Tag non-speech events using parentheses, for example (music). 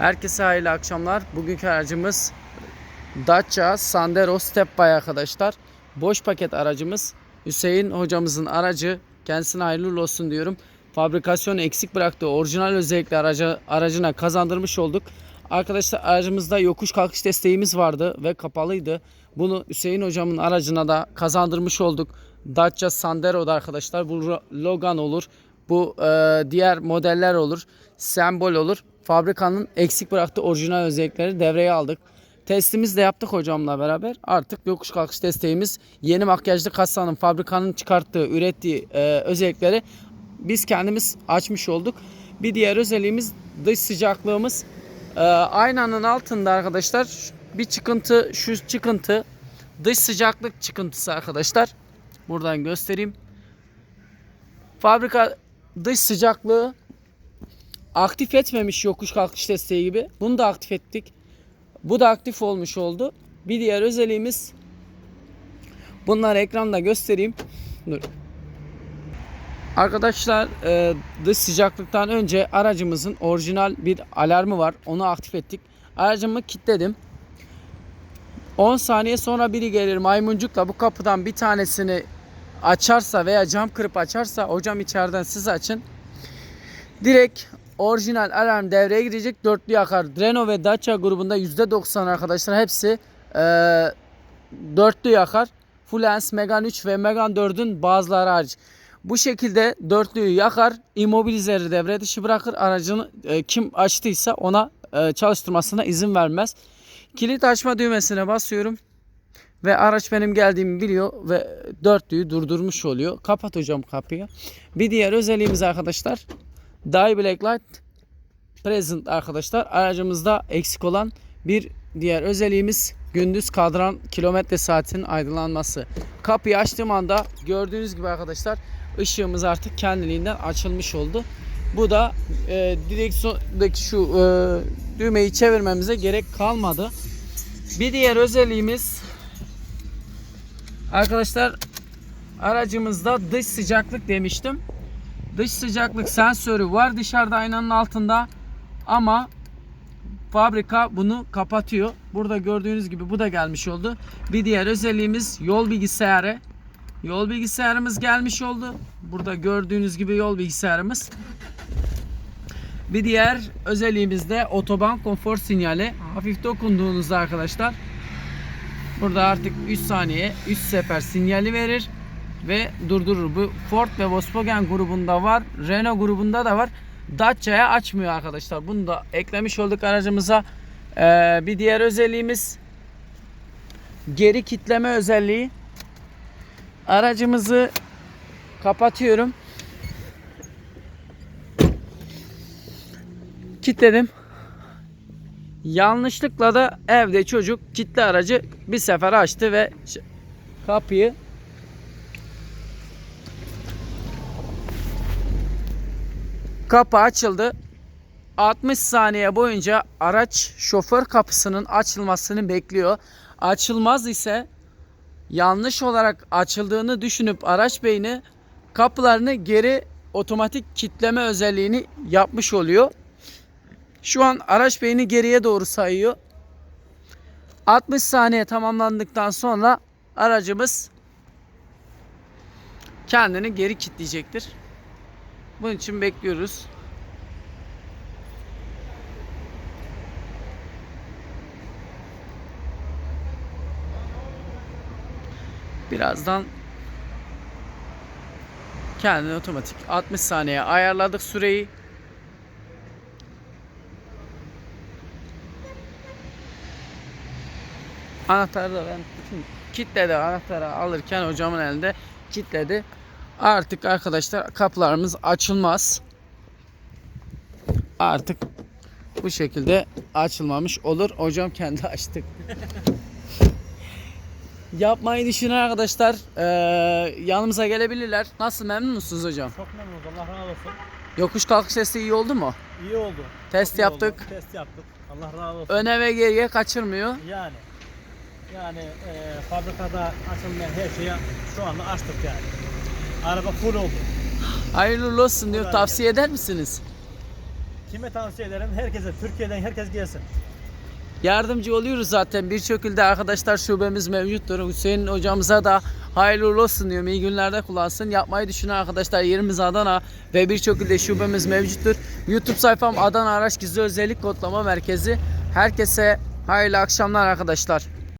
Herkese hayırlı akşamlar. Bugünkü aracımız Dacia Sandero Step By arkadaşlar. Boş paket aracımız. Hüseyin hocamızın aracı. Kendisine hayırlı olsun diyorum. Fabrikasyon eksik bıraktığı orijinal özellikle aracı, aracına kazandırmış olduk. Arkadaşlar aracımızda yokuş kalkış desteğimiz vardı ve kapalıydı. Bunu Hüseyin hocamın aracına da kazandırmış olduk. Dacia Sandero'da arkadaşlar bu Logan olur. Bu e, diğer modeller olur. Sembol olur. Fabrikanın eksik bıraktığı orijinal özellikleri devreye aldık. Testimizi de yaptık hocamla beraber. Artık yokuş kalkış desteğimiz yeni makyajlı kasanın fabrikanın çıkarttığı, ürettiği e, özellikleri biz kendimiz açmış olduk. Bir diğer özelliğimiz dış sıcaklığımız. E, aynanın altında arkadaşlar bir çıkıntı, şu çıkıntı dış sıcaklık çıkıntısı arkadaşlar. Buradan göstereyim. Fabrika dış sıcaklığı aktif etmemiş yokuş kalkış desteği gibi. Bunu da aktif ettik. Bu da aktif olmuş oldu. Bir diğer özelliğimiz bunları ekranda göstereyim. Dur. Arkadaşlar e, dış sıcaklıktan önce aracımızın orijinal bir alarmı var. Onu aktif ettik. Aracımı kilitledim. 10 saniye sonra biri gelir maymuncukla bu kapıdan bir tanesini açarsa veya cam kırıp açarsa hocam içeriden siz açın. Direkt orijinal alarm devreye girecek. Dörtlü yakar. Renault ve Dacia grubunda %90 arkadaşlar hepsi e, dörtlü yakar. Fluence, Megane 3 ve Megane 4'ün bazıları hariç. Bu şekilde dörtlüyü yakar, immobilizeri devre dışı bırakır. Aracını e, kim açtıysa ona e, çalıştırmasına izin vermez. Kilit açma düğmesine basıyorum. Ve araç benim geldiğimi biliyor ve dörtlüyü durdurmuş oluyor. Kapat hocam kapıyı. Bir diğer özelliğimiz arkadaşlar. Die Black Light Present arkadaşlar. Aracımızda eksik olan bir diğer özelliğimiz gündüz kadran kilometre saatin aydınlanması. Kapıyı açtığım anda gördüğünüz gibi arkadaşlar ışığımız artık kendiliğinden açılmış oldu. Bu da e, direksiyondaki şu e, düğmeyi çevirmemize gerek kalmadı. Bir diğer özelliğimiz arkadaşlar aracımızda dış sıcaklık demiştim. Dış sıcaklık sensörü var dışarıda aynanın altında ama fabrika bunu kapatıyor. Burada gördüğünüz gibi bu da gelmiş oldu. Bir diğer özelliğimiz yol bilgisayarı. Yol bilgisayarımız gelmiş oldu. Burada gördüğünüz gibi yol bilgisayarımız. Bir diğer özelliğimiz de otoban konfor sinyali. Hafif dokunduğunuzda arkadaşlar burada artık 3 saniye 3 sefer sinyali verir ve durdurur. Bu Ford ve Volkswagen grubunda var. Renault grubunda da var. Dacia'ya açmıyor arkadaşlar. Bunu da eklemiş olduk aracımıza. Ee, bir diğer özelliğimiz geri kitleme özelliği. Aracımızı kapatıyorum. Kitledim. Yanlışlıkla da evde çocuk kitle aracı bir sefer açtı ve kapıyı Kapı açıldı. 60 saniye boyunca araç şoför kapısının açılmasını bekliyor. Açılmaz ise yanlış olarak açıldığını düşünüp araç beyni kapılarını geri otomatik kitleme özelliğini yapmış oluyor. Şu an araç beyni geriye doğru sayıyor. 60 saniye tamamlandıktan sonra aracımız kendini geri kilitleyecektir. Bunun için bekliyoruz. Birazdan kendini otomatik 60 saniye ayarladık süreyi. Anahtarı da ben kitledi anahtarı alırken hocamın elinde kitledi. Artık arkadaşlar kapılarımız açılmaz. Artık bu şekilde açılmamış olur. Hocam kendi açtık. (laughs) Yapmayı düşünen arkadaşlar eee, yanımıza gelebilirler. Nasıl memnun musunuz hocam? Çok memnunuz Allah razı olsun. Yokuş kalkış testi iyi oldu mu? İyi oldu. Test Çok iyi yaptık. oldu. Test yaptık. Allah razı olsun. Öne ve geriye kaçırmıyor. Yani yani e, fabrikada açılmayan her şeyi şu anda açtık yani. Araba full oldu. Hayırlı olsun diyor. Tavsiye eder misiniz? kime tavsiye ederim? Herkese, Türkiye'den herkes gelsin. Yardımcı oluyoruz zaten. Bir şekilde arkadaşlar şubemiz mevcuttur. Hüseyin hocamıza da hayırlı olsun diyorum. İyi günlerde kullansın. Yapmayı düşünen arkadaşlar yerimiz Adana ve bir şekilde şubemiz mevcuttur. YouTube sayfam Adana Araç Gizli Özellik Kodlama Merkezi. Herkese hayırlı akşamlar arkadaşlar.